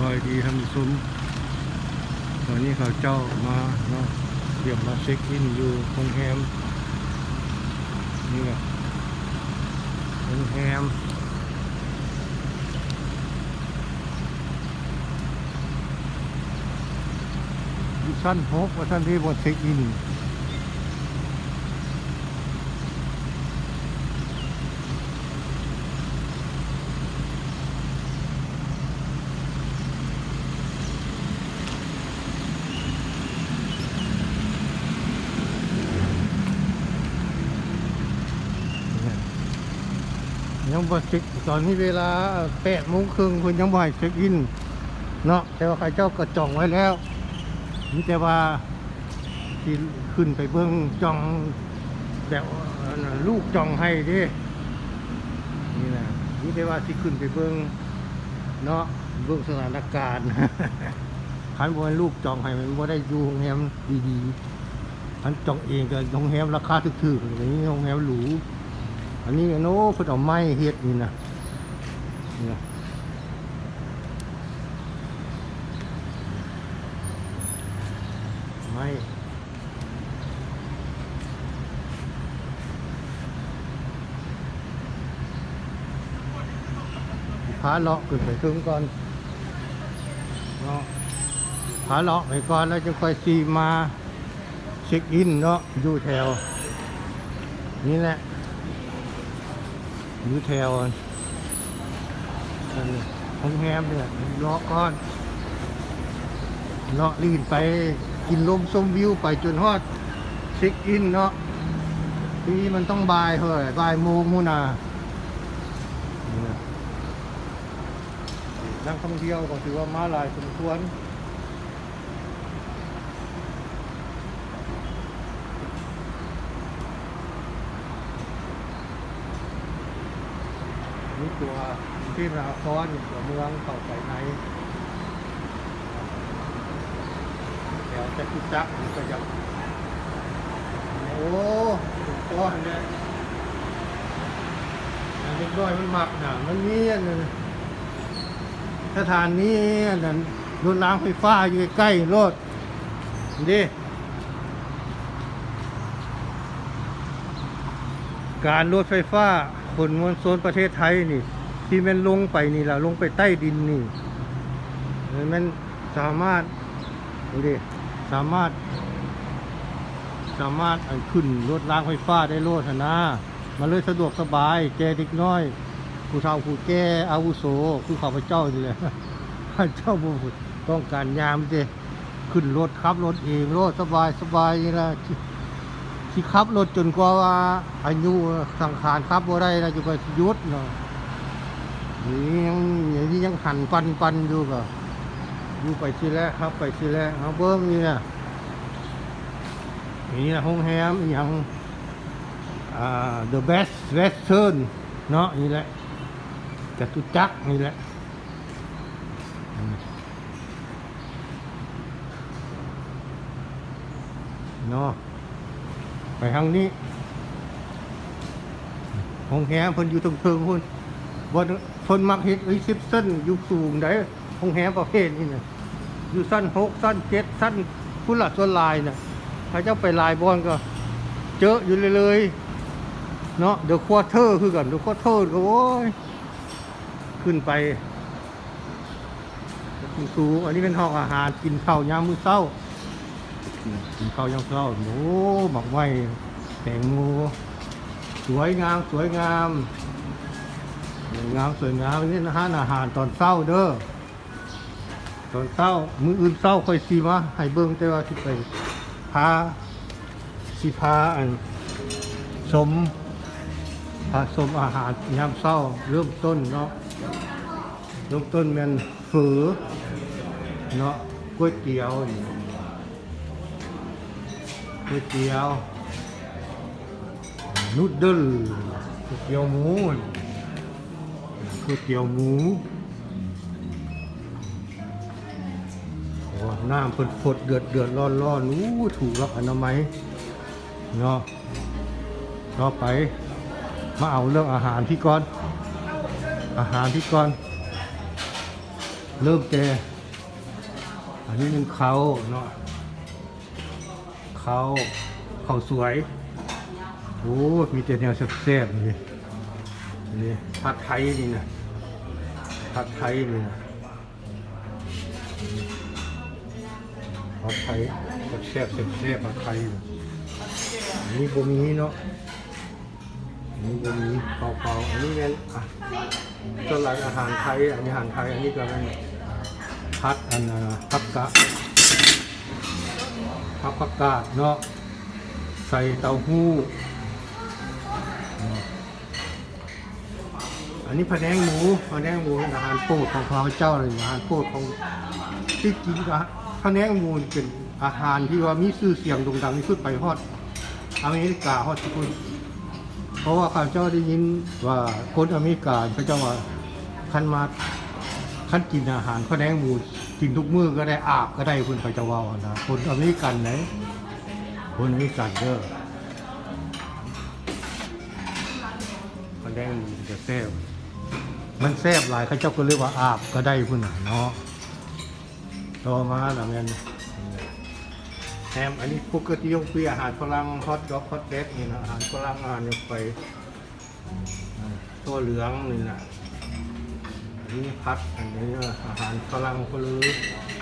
บายดีทำซุ้มตอนนี้เขาเจ้ามาเนาะเดี๋ยวมาเช็คอินอยู่โรงแรมนี่แหละโรงแรมดิชั่นฮกว่าท่านที่บนเช็คอิน ยังบ่เช็คตอนนี้เวลาแปดโมงครึ่งคุณยังบ่ให้เช็คอินเนาะแต่ว่าใครเจ้าก็จองไว้แล้วนี่แต่ว่าที่ขึ้นไปเบิ้งจองแบบอันน่ะลูกจองให้ดินี่นะนี่แต่ว่าที่ขึ้นไปเบิ้งเนาะเบิ้งสถานการณ์คันบ่ให้ลูกจองให้มันบ่ได้อยู่โรงแรมดีๆคันจองเองก็โรงแรมราคาถูกๆอย่างนี้โรงแรมหรู อันนี้โน้เพิ่นเอาไม้เฮ็ดนี่นะนี่นะไม้พาเลาะขึ้นไปถึงก่อนเนาะพาเลาะไปก่อนแล้วจะค่อยซีมาเช็คอินเนาะอยู่แถว นี่แหละ อยู่แถวอันนี้โรงแรมเนี่ยเลาะก้อนเลาะลีนไปกินลมชมวิวไปจนฮอดเช็คอินเนาะทีนี้มันต้องบ่ายเฮ้ยบ่ายโมงมูนานี่ยนักท่องเที่ยวก็ถือว่ามาหลายสมควร ตัวที่นาคอนตัวเมืองเข้าไปในแถวจะกุจักมันก็จะโอ้ถูกก้อนเนี่ยอันเล็กน้อยมันหมักหนามันเนี่อันนั้นสถานนี้อันนั้นรถล้างไฟฟ้าอยู่ใกล้รถนี่การรถไฟฟ้า ขนมวลโซนประเทศไทยนี่ ที่มันลงไปนี่ล่ะลงไปใต้ดินนี่มันสามารถดูดิสามารถ สามารถขึ้นรถรางไฟฟ้าได้โลดหนะมันเลยสะดวกสบายแกเด็กน้อยผู้เฒ่าผู้แก่อาวุโสคือข้าพเจ้านี่แหละข้าเจ้าบ่ต้องการยามเจขึ้นรถขับรถเองรถสบายสบายนี่ละ ที่ขับรถจนกว่าอายุสังขารขับบ่ได้นะจะไปหยุดเนาะนี่ยังอย่างนี้ยังหันปันปันอยู่ก็อยู่ไปทีแรกครับ ไปทีแรกเอาเบิ้งนี่นะนี่นะโรงแรมอย่างอ่า the best western เนาะนี่แหละจตุจักรนี่แหละเนาะ ไปทางนี้โรงแรมเพิ่นอยู่ตรงเทิงพุ่นบนเพิ่นมักเฮ็ดรีเซพชั่นอยู่สูงได้โรงแรมประเภทนี้น่ะอยู่สั้นหกสั้นเจ็ดสั้นพุ่นละส่วนลายน่ะถ้าเจ้าไปลายบอลก็ เจออยู่เลยเลยเนาะเดี๋ยวควอเตอร์คือกันเดี๋ยวควอเตอร์ก็โอ้ยขึ้นไปสูงอันนี้เป็นห้องอาหารกินข้าวยามมื้อเช้า กินข้าวย่ามเช้าโอ้หมักไว้แตงโมสวยงามสวยงามสวยงามสวยงามนี่นะฮะอาหารตอนเช้าเด้อตอนเช้ามื้ออื่นเช้าค่อยซีมาให้เบิ่งแต่ว่าที่ไปพาสิพาอันสมพาสมอาหารยามเศร้าเริ่มต้นเนาะเริ่มต้นมันฝือเนาะก๋วยเตี๋ยวนี่ ก๋วยเตี๋ยวนูดเดิลก๋วยเตี๋ยวหมูก๋วยเตี๋ยวหมูโอ้น้ำฝดๆเดือดเดือดร้อนร้อนอู้ถูกหลักอนามัยเนาะต่อไป มาเอาเรื่องอาหารที่ก่อน อาหารที่ก่อน เริ่มแต่อันนี้เป็นเขาเนาะ เขาเขาสวย โอ้มีแต่แนวแซ่บๆนี่นี่ผัดไทยนี่นะผัดไทยนี่นะผัดไทยแซ่บๆแซ่บๆผัดไทยนี่อันนี้บ่มีเนาะนนี้บ่มีเปล่าๆอันนี้เป็นอะส่วนหลังอาหารไทยอันนี้อาหารไทยอันนี้ก็เป็นผัดอันน่ะผักกะ ผักผักกาดเนาะใส่เต้าหู้ อันนี้พะแนงหมูพะแนงหมูอาหารโปรดของพระเจ้าเลยอาหารโปรดของที่จริงก็พะแนงหมูเป็นอาหารที่ว่ามีชื่อเสียงโด่งดังที่สุดไปฮอดอเมริกาฮอดทุกคนเพราะว่าข้าพเจ้าได้ยินว่าคนอเมริกาเขาเจ้าว่าคันมาคันกินอาหารพะแนงหมู กินทุกมื้อก็ได้อาบก็ได้คุณพระเจ้าว่านะคนอเมริกันไหนคนอเมริกันเด้อมันแดงมันจะแซ่บมันแซ่บหลายเขาเจ้าก็เรียกว่าอาบก็ได้พุ่นน่ะเนาะต่อมาแล้วแม่นแฮมอันนี้ปกติยกปีอาหารฝรั่งฮอตด็อกฮอตเดสนี่นะอาหารฝรั่งอาหารยกไปตัวเหลืองนี่นะ นี้พัดอันนี้อาหารฝรั่งก็เลย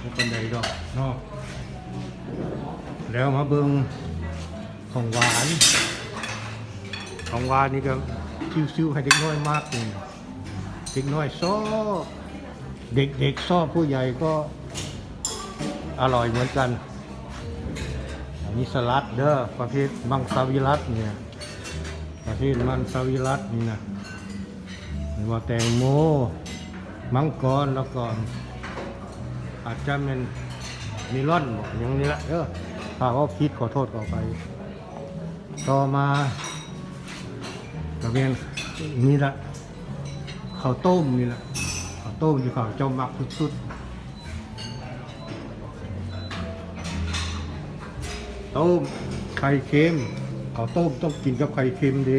มันเป็นใดดอกเนาะแล้วมาเบิ่งของหวาน ของหวานนี่ก็ชิวๆให้เด็กน้อยมากเลยเด็กน้อยชอบเด็กๆชอบผู้ใหญ่ก็อร่อยเหมือนกัน อันนี้สลัดเด้อประเภทมังสวิรัตเนี่ย ประเภทมังสวิรัตนี่นะหรือว่าแตงโม มังกรแล้วก็อาจจะเป็นมิลอนบอกอย่างนี้ละเออถ้าเขาผิดขอโทษขอไป ต่อมาก็เป็นนี่ละข้าวต้มนี่แหละข้าวต้มอยู่ข้าวเจ้ามักสุดๆต้มไข่เค็มข้าวต้มต้องกินกับไข่เค็มดี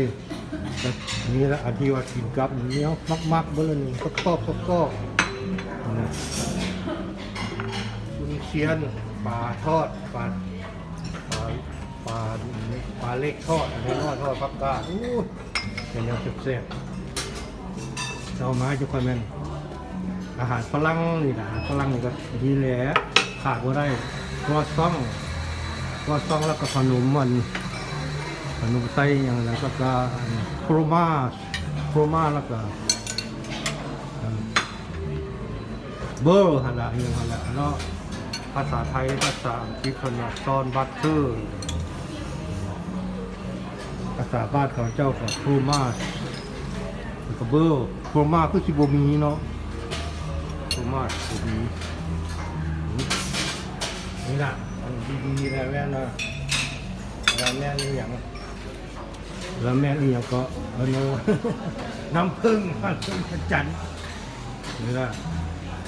แล้วนี่ละอันที่ว่ากินกับเนี้ยมักๆเบอร์หนึ่งก็ชอบชอบชอบนะคุณเชียนปลาทอดปลาปลาปลาปลาเล็กทอดอันนี้ทอดทอดพักกาดอู้ยเป็นยังแซ่บๆเรามาจุกคนแม่นอาหารฝรั่งนี่นะอาหารฝรั่งนี่ก็ดีแหละขาดบ่าได้ก็ซ่องก็ซ่องแล้วก็ขนมมัน ขนมไส้อย่างนั้นก็ก็โครมาโครมาแล้วก็เบอร์หันละอยังหันละเนาะภาษาไทยภาษาอังกฤษคนละซอนบัตเตอร์ภาษาบ้านเขาเจ้ากับโครมาแล้วก็เบอร์โครมาคือสิบมีเนาะโครมาสิบมีนี่นะอันดีๆแล้วแม่นะแล้วแม่นี่อย่าง แล้วแม่นี่อย่างก็เออโนน้ำผึ้งน้ำผึ้งพระจันทร์นี่นะ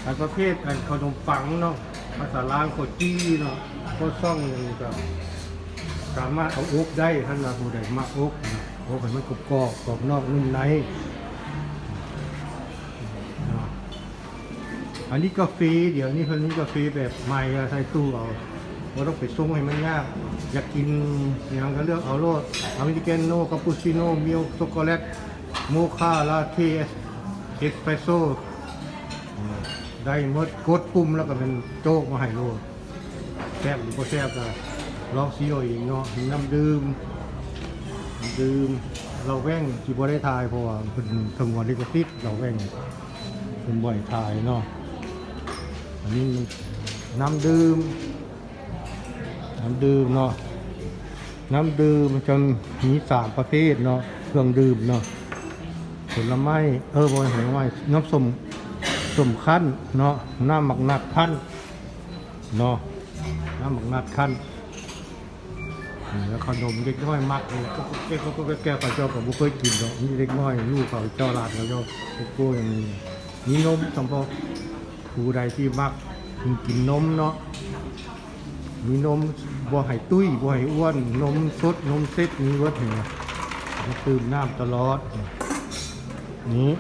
อันประเภทอันขนมปังเนาะภาษาลาวโคจี้เนาะโคซ่องอย่างนี้ก็สามารถเอาอกได้ท่านว่าผู้ใดมักอกนะอกให้มันกรอบกรอบกรอบนอกนุ่มในอ่าอันนี้กาแฟเดี๋ยวนี้คนนี้กาแฟแบบใหม่อะใส่ตู้เอา เราต้องไปส่งให้มันยาก อยากกินอย่างก็เลือกเอาโลดอเมริกาโน่คาปูชิโน่มิลช็อกโกแลตโมคาลาเทเอสเปรสโซ่ได้หมดกดปุ่มแล้วก็เป็นโจ๊กมาให้โลดแซ่บหรือบ่แซ่บก็ลองซีเอเองเนาะน้ำดื่มน้ำดื่มเราแว่งที่บ่ได้ทายเพราะว่าเพิ่นสงวนลิขสิทธิ์เราแว่งเพิ่นบ่อยทายเนาะอันนี้น้ำดื่ม น้ำดื่มเนาะน้ำดื่มมันจะมีสามประเภทเนาะเครื่องดื่มเนาะผลไม้เออบ่ใช่ผลไม้น้ำส้มส้มคั้นเนาะน้ำหมักนัดคั้นเนาะน้ำหมักนัดขั้นแล้วขนมเด็กน้อยมักเลยก็แก้ก็แก้วปลาเจ้ากับบุเคยกินดอกนี่เด็กน้อยลูกเขาเจ้าลาดเขาเจ้าพวกกู้อย่างนี้มีนมสำหรับผู้ใดที่มักกินนมเนาะ มีนมบ่ให้ตุ้ยบ่ให้อ้วน นมสดนมเซ็ตมีวิร์ดเหรอมาตื่มน้ำตลอด นี่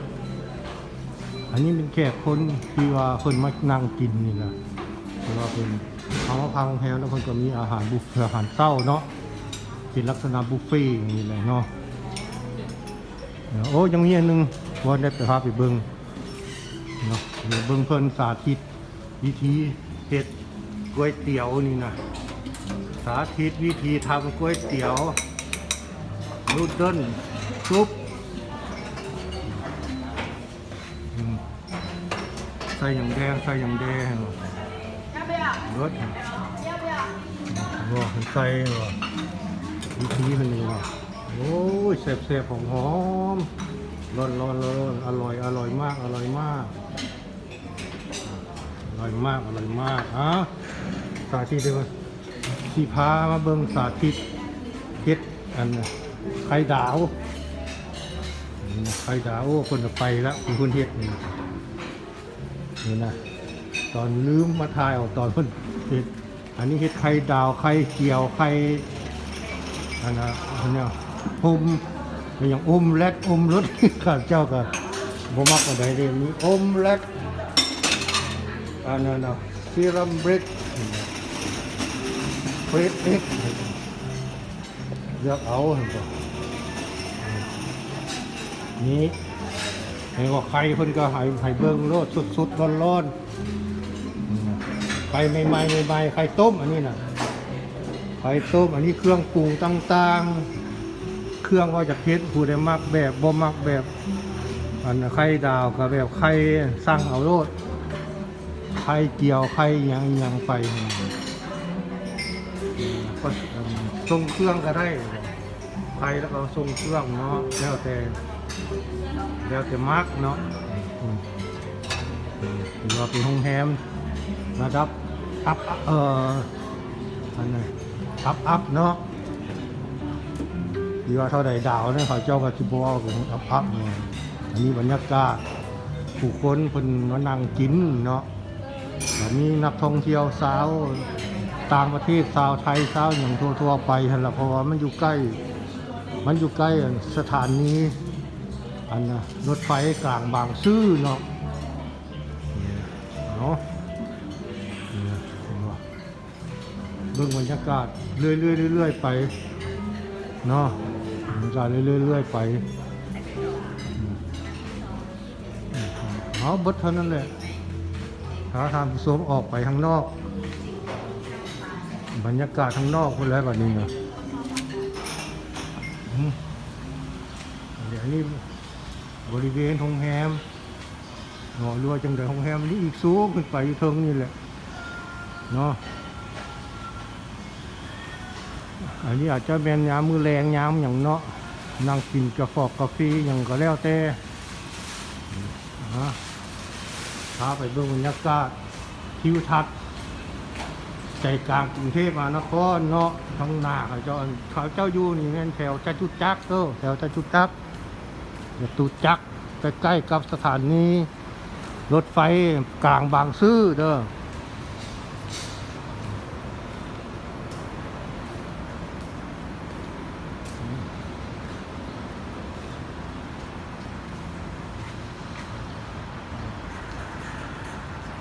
อันนี้เป็นแค่คนที่ว่าคนมานั่งกินนี่นะเพราะว่าเป็นเขามาพังแฮวแล้วเพิ่นก็มีอาหารบุฟเฟ่อาหารเต้าเนาะเป็นลักษณะบุฟเฟ่ต์อย่างนี้เลยเนาะโอ้ยังมีอันหนึงว่าได้ไปพาไปเบิงเนาะเบิงเพิ่นสาธิตวิธีเฮ็ด ก๋วยเตี๋ยวนี่นะสาธิตวิธีทำก๋วยเตี๋ยวนูดเดิลซุปใส่อย่างแดงใส่อย่างแดงรถว่าใส่ว่าวิธีมันนี่ว่าโอ้ยแซ่บๆหอมหอมร้อนร้อนร้อนอร่อยอร่อยมากอร่อยมากอร่อยมากอร่อยมากอะาธิตเลยว่าสีพามาเบิ่งสาธิตเฮ็ดอันนะไข่ดาวไข่ดาวโอ้คนจะไปแล้วคุณคุณเฮ็ดนี่นี่นะตอนลืมมาทายเอาตอนเพิ่นเฮ็ดอันนี้เฮ็ดไข่ดาวไข่เกี่ยวไข่อันนะอันเนี้ยอมเป็นอย่างอมแลดอมรสข้าเจ้าก็บ่มักอันใดเลยมีอมแลดอันนั้นนะซีรัมเบรก เฟรดเอ็กเลือกเอาเห็นบ่นี่เห็นว่าไข่เพิ่นก็ให้ให้เบิ่งโลดสุดๆร้อนๆไข่ใหม่ๆใหม่ๆไข่ต้มอันนี้นะไข่ต้มอันนี้เครื่องปรุงต่างๆ เครื่องว่าจะเพ็ดผู้ได้มักแบบบ่มักแบบอันไข่ดาวกับแบบไข่สั่งเอาโลดไข่เจียวไข่ยังยังไป ก็ส่งเครื่องก็ได้ไข่แล้วก็ส่งเครื่องเนาะแล้วแต่แล้วแต่มักเนาะอืมถือว่าเป็นโรงแรมนะครับอัพเอ่ออันไหนอัพอัพเนาะดีว่าเท่าใดดาวเนี่ยเขาเจ้าก็สิบเอาของอัพอัพเนี่ยอันนี้บรรยากาศผู้คนเพิ่นมานั่งกินเนาะแล้วมีนักท่องเที่ยวสาว ต่างประเทศสาวไทยสาวอย่างทั่วๆไปหั่นละเพราะว่ามันอยู่ใกล้ มันอยู่ใกล้สถานีอันน่ะรถไฟกลางบางซื่อเนาะเนี่ยเนาะเนี่ยเห็นว่าเบิ่งบรรยากาศเรื่อยๆเรื่อยๆไปเนาะบรรยากาศเรื่อยๆเรื่อยๆไปอืมเอาบิดเท่านั้นแหละถ้าทางผู้ชมออกไปข้างนอก บรรยากาศข้างนอกคนแล้วแบบนี้เนาะเดี๋ยวนี้บริเวณโรงแรมเนาะหรือว่าจังไดโรงแรมนี้อีกสูงขึ้นไปอยู่เทิงนี่แหละเนาะอันนี้อาจจะเป็นยามมือแรงยามอย่างเนาะนั่งกินกาแฟกาแฟอย่างก็แล้วแต่นะพาไปเบิ่งบรรยากาศทิวทัศน์ ใจกลางกรุงเทพมหานครเนาะท้องหน้าเขาเจ้าเขาเจ้าอยู่นี่แม่นแถวจตุจักรเออแถวจตุจักรจตุจักรใกล้ๆกับสถานีรถไฟกลางบางซื่อเด้อ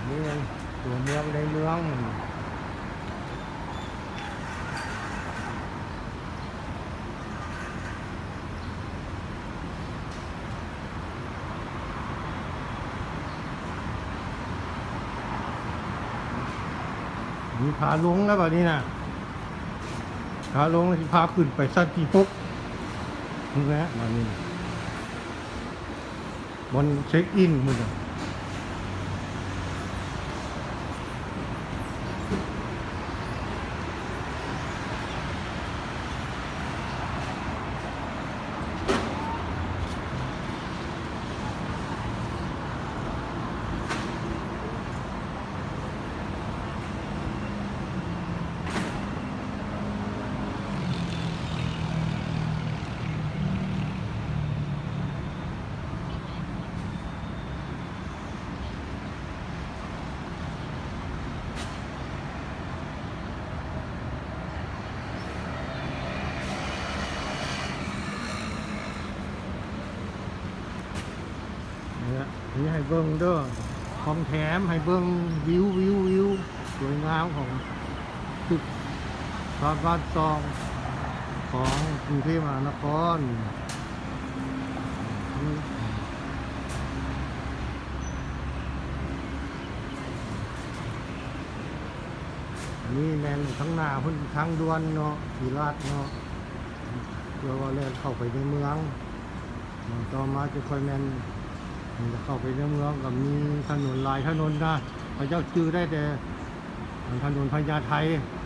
นี่มันตัวเมืองในเมือง มีพาลงแล้วแบบนี้นะพาลงแล้วที่พาขึ้นไปสั้นที่พกนี่แหละแบบนี้บนเช็คอินมือนะ เนี่ยนี่ให้เบิ้งเด้อของแถมให้เบิ้งวิววิววิวสวยงามของตึกพระบานซองของกรุงเทพมหานครนี่แมนทั้งหน้าพุ่นทั้งดวนเนาะสีราดเนาะเพื่อว่าแล่นเข้าไปในเมืองต่อมาจะคอยแมน มันจะเข้าไปในเมืองกับมีถนนหลายถนนนะพระเจ้าจื้อได้แต่ถนนพญาไท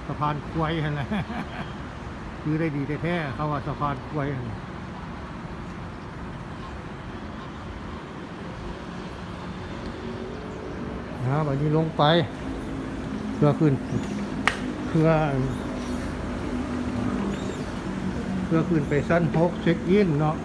สะพานควยหั่นแหละจื้อได้ดีแท้ๆเขาว่าสะพานควยนะวันนี้ลงไปเพื่อขึ้นเพื่อเพื่อขึ้นไปสั้นหกเช็คอินเนาะ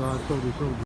ดีก็โชคดีโชคดี